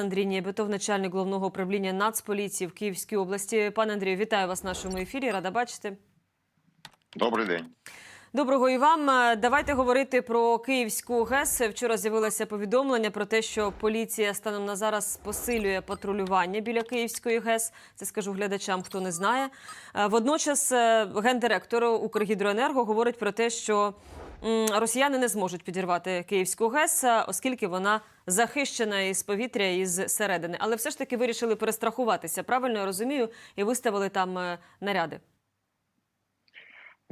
Андрій Нєбетов, начальник головного управління Нацполіції в Київській області. Пане Андрію, вітаю вас в нашому ефірі. Рада бачити. Добрий день. Доброго і вам. Е, Давайте говорити про Київську ГЕС. Вчора з'явилося повідомлення про те, що поліція станом на зараз посилює патрулювання біля Київської ГЕС. Це скажу глядачам, хто не знає. Е, Водночас е, гендиректор Укргідроенерго говорить про те, що росіяни не зможуть підірвати Київську ГЕС, оскільки вона захищена із повітря і з середини. Але все ж таки вирішили перестрахуватися. Правильно я розумію, і виставили там е, наряди.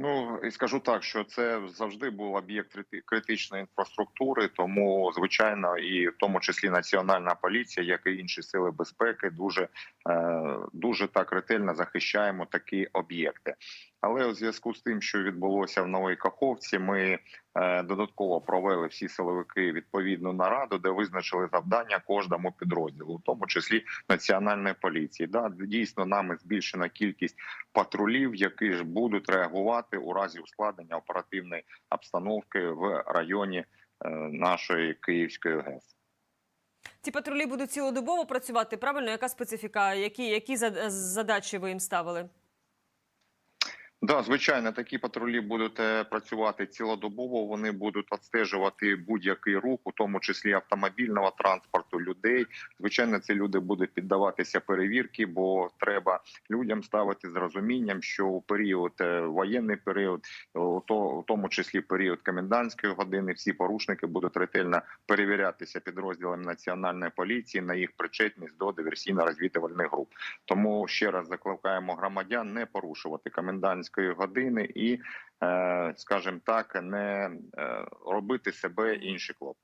Ну і скажу так, що це завжди був об'єкт критичної інфраструктури, тому звичайно, і в тому числі національна поліція, як і інші сили безпеки, дуже е, дуже так ретельно захищаємо такі об'єкти. Але у зв'язку з тим, що відбулося в Новій Каховці, ми е, додатково провели всі силовики відповідну нараду, де визначили завдання кожному підрозділу, в тому числі національної поліції. Да, дійсно нами збільшена кількість патрулів, які ж будуть реагувати у разі ускладнення оперативної обстановки в районі е, нашої Київської ГЕС. Ці патрулі будуть цілодобово працювати. Правильно, яка специфіка? Які, які задачі ви їм ставили? Да, звичайно, такі патрулі будуть е, працювати цілодобово. Вони будуть відстежувати будь-який рух, у тому числі автомобільного транспорту, людей. Звичайно, ці люди будуть піддаватися перевірки, бо треба людям ставити з розумінням, що у період е, воєнний період, у то у тому числі період комендантської години, всі порушники будуть ретельно перевірятися підрозділами національної поліції на їх причетність до диверсійно-розвідувальних груп. Тому ще раз закликаємо громадян не порушувати комендантської години і, е, скажімо так, не е, робити себе інші клопоти.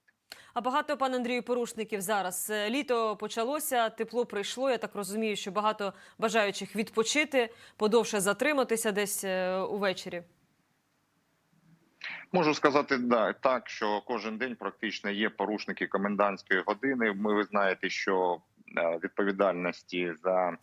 А багато, пан Андрію, порушників зараз. Е, Літо почалося, тепло прийшло. Я так розумію, що багато бажаючих відпочити, подовше затриматися десь увечері. Можу сказати да, так, що кожен день практично є порушники комендантської години. Ми ви знаєте, що відповідальності за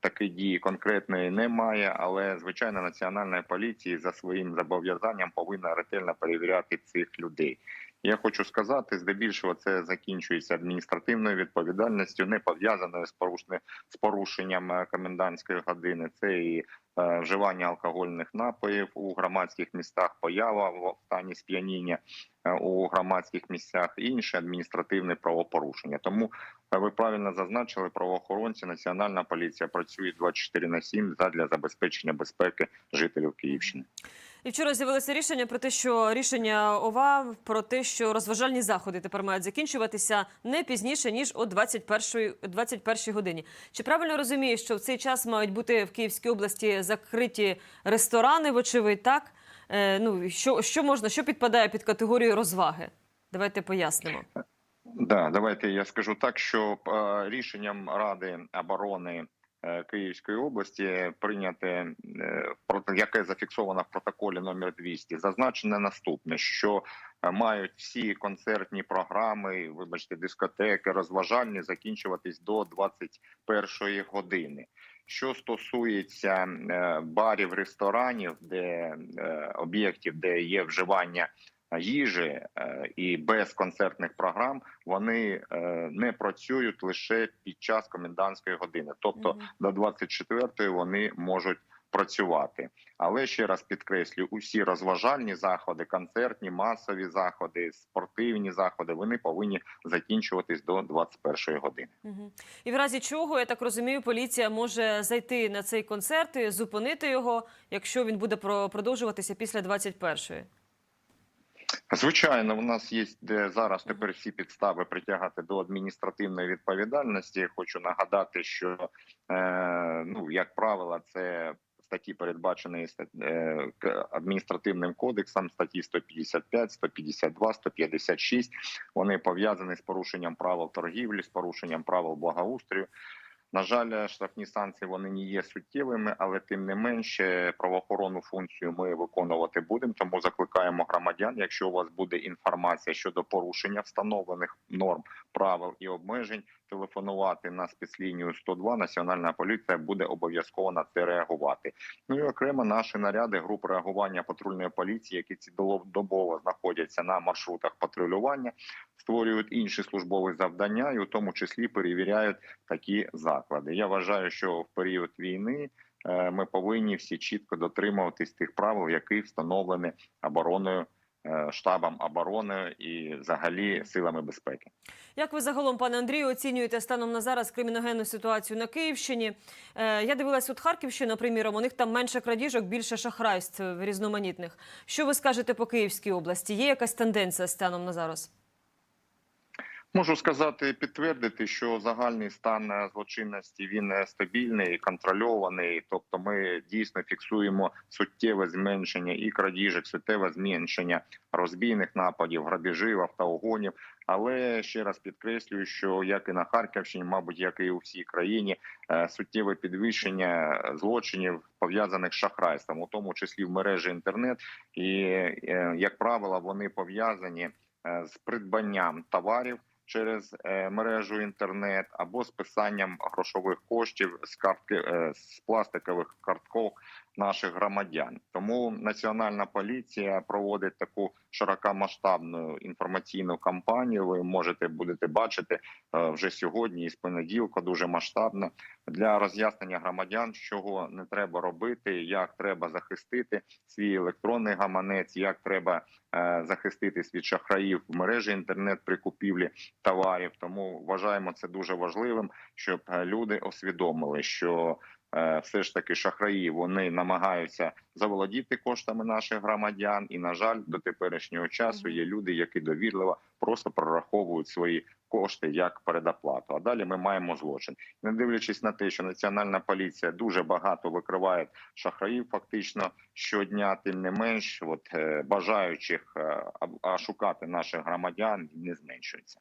такі дії конкретної немає, але звичайно національна поліція за своїм зобов'язанням повинна ретельно перевіряти цих людей. Я хочу сказати, здебільшого це закінчується адміністративною відповідальністю, не пов'язаною з порушенням е, комендантської години. Це і е, вживання алкогольних напоїв у громадських містах, поява в стані сп'яніння е, у громадських місцях, і інші адміністративні правопорушення. Тому ви правильно зазначили, правоохоронці, національна поліція працює 24 на 7 задля забезпечення безпеки жителів Київщини. І вчора з'явилося рішення про те, що рішення ОВА про те, що розважальні заходи тепер мають закінчуватися не пізніше ніж о 21 21 годині. Чи правильно розумію, що в цей час мають бути в Київській області закриті ресторани, вочевидь, так? Е, ну що, що можна, що підпадає під категорію розваги? Давайте пояснимо. Да, давайте я скажу так, що е, рішенням Ради оборони Київської області прийняте, е, яке зафіксовано в протоколі номер 200, зазначене наступне, що е, мають всі концертні програми, вибачте, дискотеки, розважальні закінчуватись до 21 години. Що стосується е, барів, ресторанів, де е, об'єктів, де є вживання їжі е, і без концертних програм, вони е, не працюють лише під час комендантської години, тобто Мгм. до 24-ї вони можуть працювати. Але ще раз підкреслю, усі розважальні заходи, концертні, масові заходи, спортивні заходи, вони повинні закінчуватись до 21-ї години. Мгм. І в разі чого, я так розумію, поліція може зайти на цей концерт і зупинити його, якщо він буде про- продовжуватися після 21-ї. Звичайно, у нас є де зараз тепер всі підстави притягати до адміністративної відповідальності. Хочу нагадати, що е, ну як правило, це статті передбачені е, адміністративним кодексом статті 155, 152, 156. Вони пов'язані з порушенням правил торгівлі, з порушенням правил благоустрою. На жаль, штрафні санкції вони не є суттєвими, але тим не менше правоохоронну функцію ми виконувати будемо. Тому закликаємо громадян. Якщо у вас буде інформація щодо порушення встановлених норм, правил і обмежень, телефонувати на спецлінію 102, Національна поліція буде обов'язково на це реагувати. Ну і окремо наші наряди груп реагування патрульної поліції, які цілодобово знаходяться на маршрутах патрулювання, створюють інші службові завдання, і у тому числі перевіряють такі заклади. Я вважаю, що в період війни е, ми повинні всі чітко дотримуватись тих правил, які встановлені обороною. е, Штабом оборони і взагалі силами безпеки. Як ви загалом, пане Андрію, оцінюєте станом на зараз криміногенну ситуацію на Київщині? Е, я дивилась от Харківщина, приміром, у них там менше крадіжок, більше шахрайств різноманітних. Що ви скажете по Київській області? Є якась тенденція станом на зараз? Можу сказати, підтвердити, що загальний стан е, злочинності він е, стабільний, контрольований. Тобто, ми дійсно фіксуємо суттєве зменшення і крадіжок, суттєве зменшення розбійних нападів, грабіжів, автоугонів. Але ще раз підкреслюю, що як і на Харківщині, мабуть, як і у всій країні, е, суттєве підвищення злочинів пов'язаних з шахрайством, у тому числі в мережі інтернет, і як правило, вони пов'язані з придбанням товарів через е, мережу інтернет або списанням грошових коштів з картки е, з пластикових картков наших громадян. Тому національна поліція проводить таку широкомасштабну інформаційну кампанію. Ви можете будете бачити е, вже сьогодні і з понеділка дуже масштабно для роз'яснення громадян, чого не треба робити, як треба захистити свій електронний гаманець, як треба е, захиститись від шахраїв в мережі інтернет при купівлі товарів. Тому вважаємо це дуже важливим, щоб е, люди усвідомили, що все ж таки шахраї вони намагаються заволодіти коштами наших громадян, і на жаль, до теперішнього часу є люди, які довірливо просто прораховують свої кошти як передоплату. А далі ми маємо злочин, не дивлячись на те, що національна поліція дуже багато викриває шахраїв, фактично щодня, тим не менш, от е, бажаючих е, шукати наших громадян не зменшується.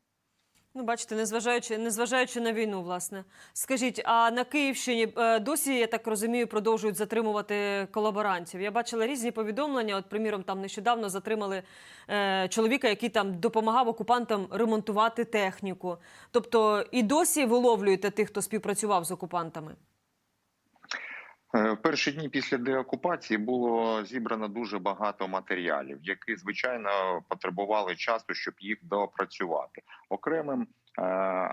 Ну, бачите, незважаючи, незважаючи на війну, власне. Скажіть, а на Київщині е, досі, я так розумію, продовжують затримувати колаборантів? Я бачила різні повідомлення. От, приміром, там нещодавно затримали е, чоловіка, який там допомагав окупантам ремонтувати техніку. Тобто і досі виловлюєте тих, хто співпрацював з окупантами? Е, В перші дні після деокупації було зібрано дуже багато матеріалів, які звичайно потребували часу, щоб їх доопрацювати. Окремим е,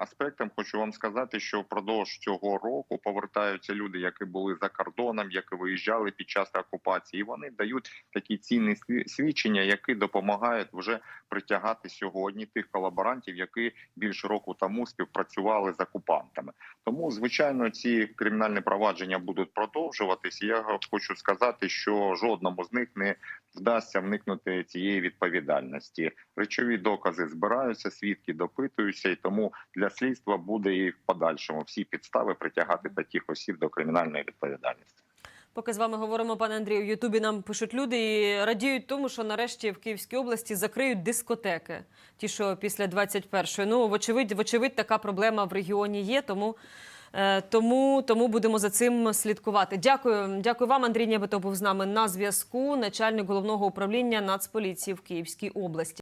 аспектом хочу вам сказати, що впродовж цього року повертаються люди, які були за кордоном, які виїжджали під час окупації. І вони дають такі цінні свідчення, які допомагають вже притягати сьогодні тих колаборантів, які більше року тому співпрацювали з окупантами. Тому, звичайно, ці кримінальні провадження будуть продовжуватися. Я хочу сказати, що жодному з них не вдасться вникнути цієї відповідальності. Речові докази збираються, свідки допитуються, і тому для слідства буде і в подальшому всі підстави притягати таких осіб до кримінальної відповідальності. Поки з вами говоримо, пане Андрію, в Ютубі нам пишуть люди і радіють тому, що нарешті в Київській області закриють дискотеки. Ті, що після 21-ї. Ну, вочевидь, вочевидь, така проблема в регіоні є, тому. е, Тому, тому будемо за цим слідкувати. Дякую, дякую вам. Андрій Нєбето був з нами на зв'язку. Начальник головного управління Нацполіції в Київській області.